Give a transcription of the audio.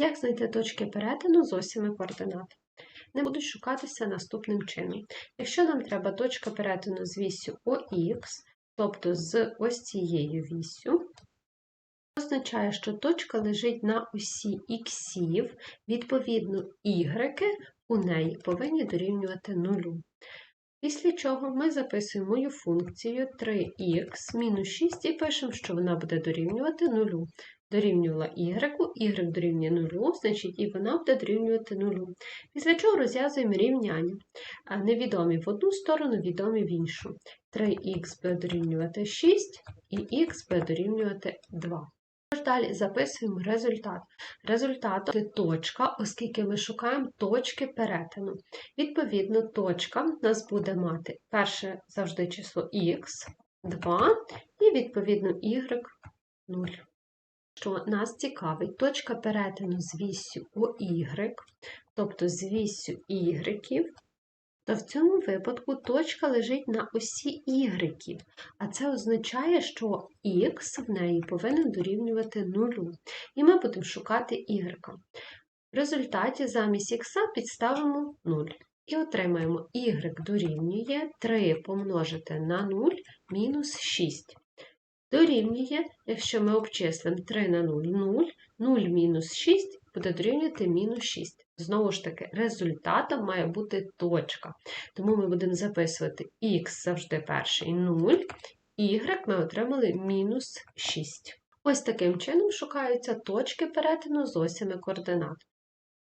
Як знайти точки перетину з осями координат? Не будуть шукатися наступним чином. Якщо нам треба точка перетину з вісю ОХ, тобто з ось цією вісю, означає, що точка лежить на осі іксів, відповідно, ігреки у неї повинні дорівнювати нулю. Після чого ми записуємо мою функцію 3х мінус 6 і пишемо, що вона буде дорівнювати нулю. Дорівнювала y, y дорівнює нулю, значить і вона буде дорівнювати нулю. Після чого розв'язуємо рівняння. Невідомі в одну сторону, відомі в іншу. 3х буде дорівнювати 6 і х буде дорівнювати 2. Тож Далі записуємо результат. Результат це точка, оскільки ми шукаємо точки перетину. Відповідно, точка в нас буде мати перше завжди число х, 2 і відповідно y 0. Що нас цікавить, точка перетину з вісю OY, тобто з вісю y, то в цьому випадку точка лежить на осі y, а це означає, що х в неї повинен дорівнювати 0. І ми будемо шукати y. В результаті замість х підставимо 0. І отримаємо y дорівнює 3 помножити на 0 мінус 6. Дорівнює, якщо ми обчислимо 3 на 0 0, 0 мінус 6 буде дорівнювати мінус 6. Знову ж таки, результатом має бути точка. Тому ми будемо записувати х завжди перший 0, y ми отримали мінус 6. Ось таким чином шукаються точки перетину з осями координат.